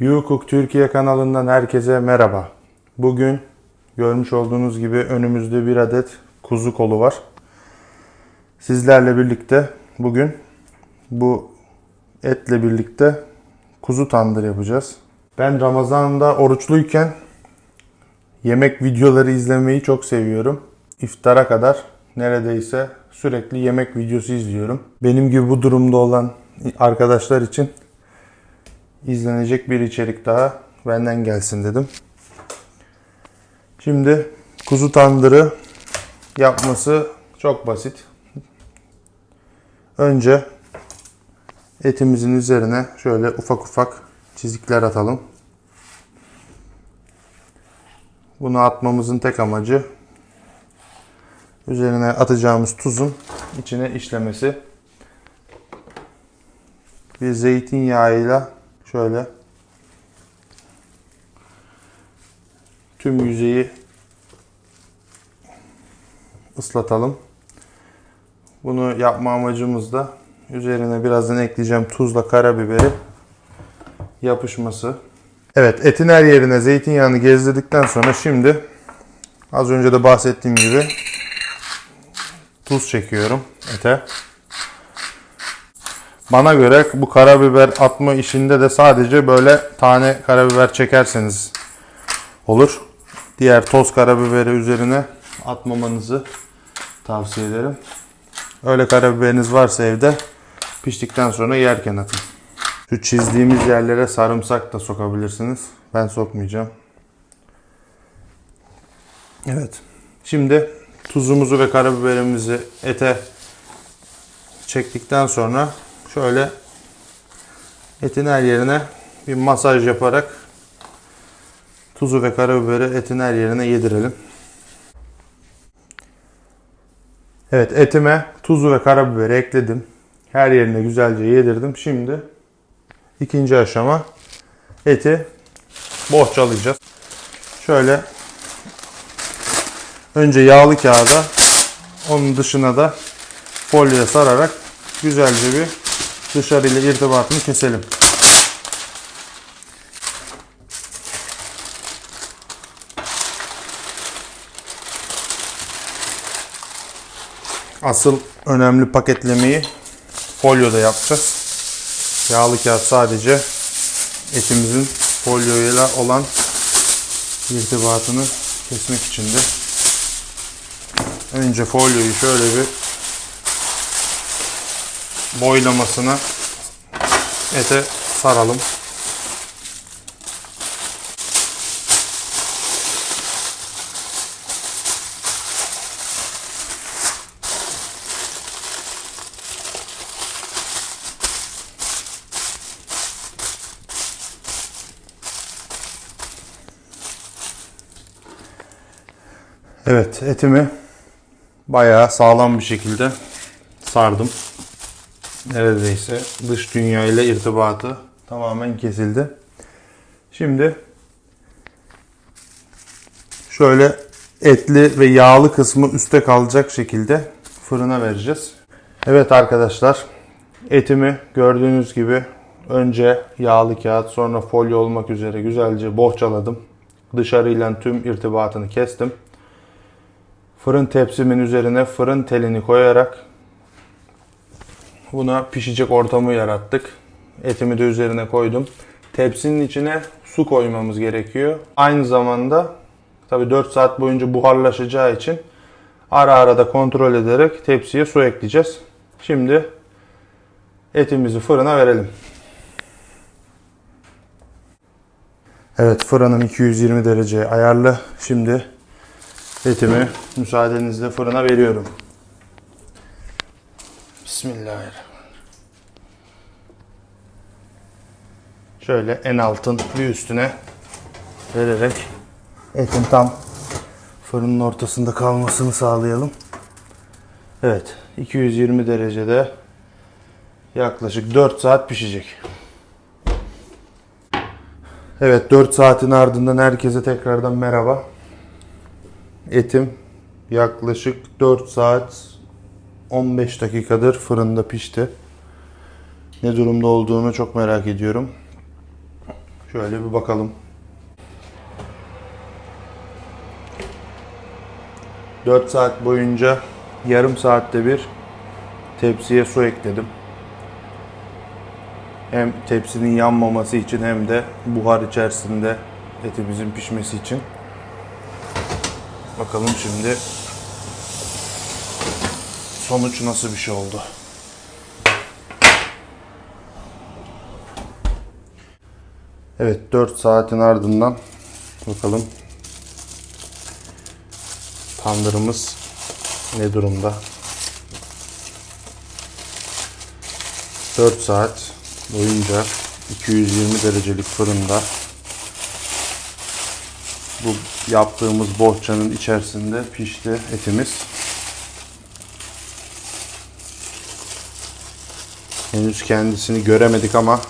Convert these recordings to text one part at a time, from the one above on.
YouCook Türkiye kanalından herkese merhaba. Bugün görmüş olduğunuz gibi önümüzde bir adet kuzu kolu var. Sizlerle birlikte bugün bu etle birlikte kuzu tandır yapacağız. Ben Ramazan'da oruçluyken yemek videoları izlemeyi çok seviyorum. İftara kadar neredeyse sürekli yemek videosu izliyorum. Benim gibi bu durumda olan arkadaşlar için izlenecek bir içerik daha benden gelsin dedim. Şimdi kuzu tandırı yapması çok basit. Önce etimizin üzerine şöyle ufak ufak çizikler atalım. Bunu atmamızın tek amacı üzerine atacağımız tuzun içine işlemesi. Bir zeytinyağıyla şöyle tüm yüzeyi ıslatalım. Bunu yapma amacımız da üzerine birazdan ekleyeceğim tuzla karabiberi yapışması. Evet etin her yerine zeytinyağını gezdirdikten sonra şimdi az önce de bahsettiğim gibi tuz çekiyorum ete. Bana göre bu karabiber atma işinde de sadece böyle tane karabiber çekerseniz olur. Diğer toz karabiberi üzerine atmamanızı tavsiye ederim. Öyle karabiberiniz varsa evde piştikten sonra yerken atın. Şu çizdiğimiz yerlere sarımsak da sokabilirsiniz. Ben sokmayacağım. Evet. Şimdi tuzumuzu ve karabiberimizi ete çektikten sonra şöyle etin her yerine bir masaj yaparak tuzu ve karabiberi etin her yerine yedirelim. Evet etime tuzu ve karabiberi ekledim. Her yerine güzelce yedirdim. Şimdi ikinci aşama eti bohçalayacağız. Şöyle önce yağlı kağıda onun dışına da folyoya sararak güzelce bir dışarıyla irtibatını keselim. Asıl önemli paketlemeyi folyoda yapacağız. Yağlı kağıt sadece etimizin folyoyla olan irtibatını kesmek içindir. Önce folyoyu şöyle bir boylamasına ete saralım. Evet etimi bayağı sağlam bir şekilde sardım. Neredeyse dış dünya ile irtibatı tamamen kesildi. Şimdi şöyle etli ve yağlı kısmı üste kalacak şekilde fırına vereceğiz. Evet arkadaşlar etimi gördüğünüz gibi önce yağlı kağıt sonra folyo olmak üzere güzelce bohçaladım. Dışarıyla tüm irtibatını kestim. Fırın tepsimin üzerine fırın telini koyarak buna pişecek ortamı yarattık. Etimi de üzerine koydum. Tepsinin içine su koymamız gerekiyor. Aynı zamanda tabi 4 saat boyunca buharlaşacağı için ara ara da kontrol ederek tepsiye su ekleyeceğiz. Şimdi etimizi fırına verelim. Evet fırınım 220 derece ayarlı. Şimdi etimi müsaadenizle fırına veriyorum. Bismillahirrahmanirrahim. Şöyle en altın bir üstüne vererek etin tam fırının ortasında kalmasını sağlayalım. Evet 220 derecede yaklaşık 4 saat pişecek. Evet 4 saatin ardından herkese tekrardan merhaba. Etim yaklaşık 4 saat 15 dakikadır fırında pişti. Ne durumda olduğunu çok merak ediyorum. Şöyle bir bakalım. 4 saat boyunca yarım saatte bir tepsiye su ekledim. Hem tepsinin yanmaması için hem de buhar içerisinde etimizin pişmesi için. Bakalım şimdi sonuç nasıl bir şey oldu. Evet 4 saatin ardından bakalım tandırımız ne durumda? 4 saat boyunca 220 derecelik fırında bu yaptığımız bohçanın içerisinde pişti etimiz. Henüz kendisini göremedik ama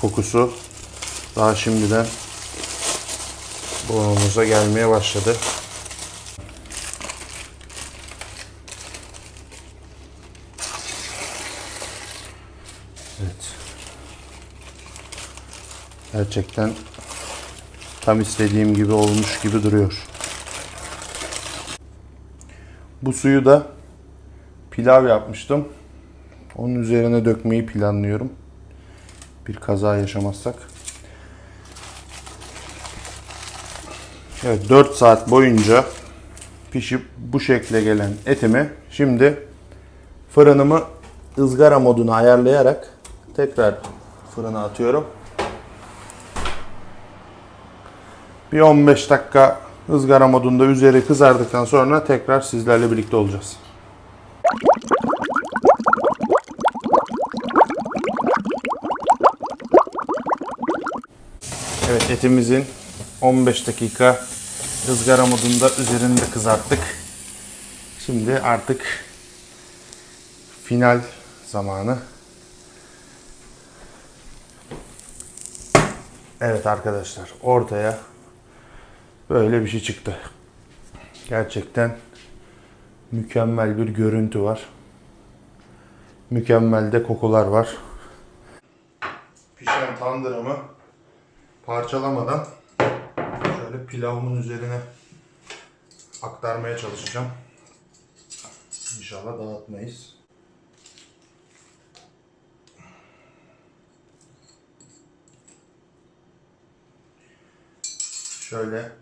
kokusu daha şimdiden burnumuza gelmeye başladı. Evet. Gerçekten tam istediğim gibi olmuş gibi duruyor. Bu suyu da pilav yapmıştım. Onun üzerine dökmeyi planlıyorum. Bir kaza yaşamazsak. Evet 4 saat boyunca pişip bu şekle gelen etimi şimdi fırınımı ızgara moduna ayarlayarak tekrar fırına atıyorum. Bir 15 dakika ızgara modunda üzeri kızardıktan sonra tekrar sizlerle birlikte olacağız. Evet etimizin 15 dakika ızgara modunda üzerinde kızarttık. Şimdi artık final zamanı. Evet arkadaşlar ortaya böyle bir şey çıktı. Gerçekten mükemmel bir görüntü var. Mükemmel de kokular var. Pişen tandırımı parçalamadan şöyle pilavımın üzerine aktarmaya çalışacağım. İnşallah dağıtmayız. Şöyle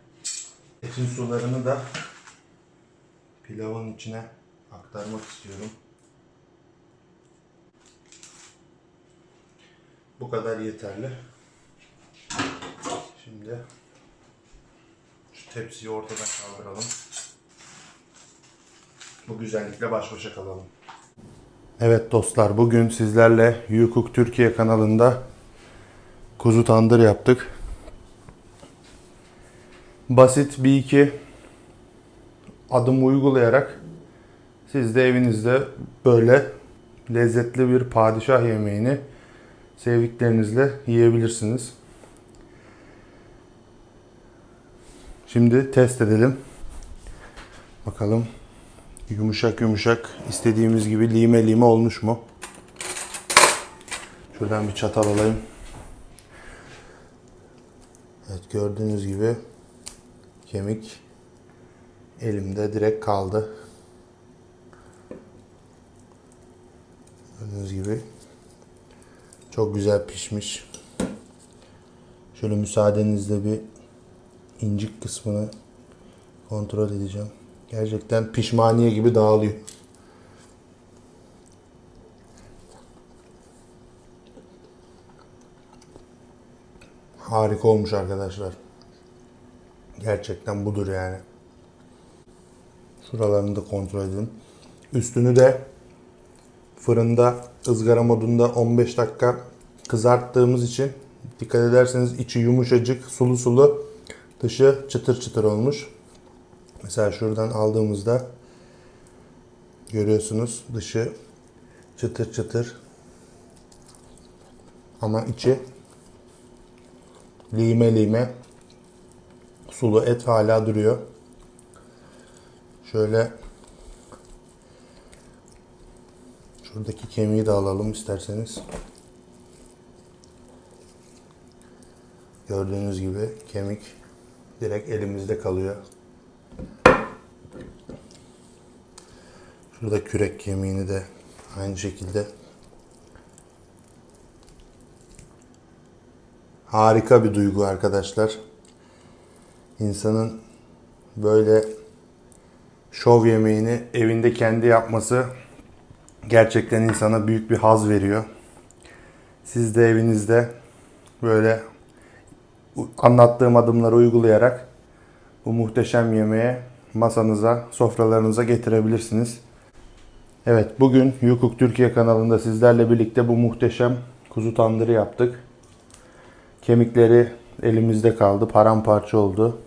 etin sularını da pilavın içine aktarmak istiyorum. Bu kadar yeterli. Şimdi tepsiyi ortadan kaldıralım. Bu güzellikle baş başa kalalım. Evet dostlar bugün sizlerle Yukuk Türkiye kanalında kuzu tandır yaptık. Basit bir iki adım uygulayarak siz de evinizde böyle lezzetli bir padişah yemeğini sevdiklerinizle yiyebilirsiniz. Şimdi test edelim. Bakalım yumuşak yumuşak istediğimiz gibi lime lime olmuş mu? Şuradan bir çatal alayım. Evet gördüğünüz gibi kemik elimde direkt kaldı. Gördüğünüz gibi çok güzel pişmiş. Şöyle müsaadenizle bir incik kısmını kontrol edeceğim. Gerçekten pişmaniye gibi dağılıyor. Harika olmuş arkadaşlar. Gerçekten budur yani. Şuralarını da kontrol edin. Üstünü de fırında ızgara modunda 15 dakika kızarttığımız için dikkat ederseniz içi yumuşacık, sulu sulu, dışı çıtır çıtır olmuş. Mesela şuradan aldığımızda görüyorsunuz dışı çıtır çıtır ama içi lime lime sulu et hala duruyor. Şöyle şuradaki kemiği de alalım isterseniz. Gördüğünüz gibi kemik direkt elimizde kalıyor. Şurada kürek kemiğini de aynı şekilde harika bir duygu arkadaşlar. İnsanın böyle şov yemeğini evinde kendi yapması gerçekten insana büyük bir haz veriyor. Siz de evinizde böyle anlattığım adımları uygulayarak bu muhteşem yemeği masanıza, sofralarınıza getirebilirsiniz. Evet, bugün Yukuk Türkiye kanalında sizlerle birlikte bu muhteşem kuzu tandırı yaptık. Kemikleri elimizde kaldı, paramparça oldu.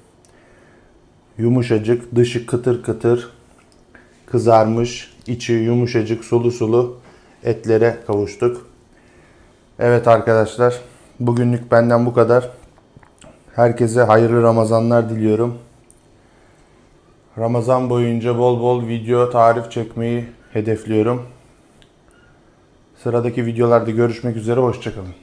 Yumuşacık, dışı kıtır kıtır, kızarmış, içi yumuşacık, sulu sulu etlere kavuştuk. Evet arkadaşlar, bugünlük benden bu kadar. Herkese hayırlı Ramazanlar diliyorum. Ramazan boyunca bol bol video tarif çekmeyi hedefliyorum. Sıradaki videolarda görüşmek üzere, hoşçakalın.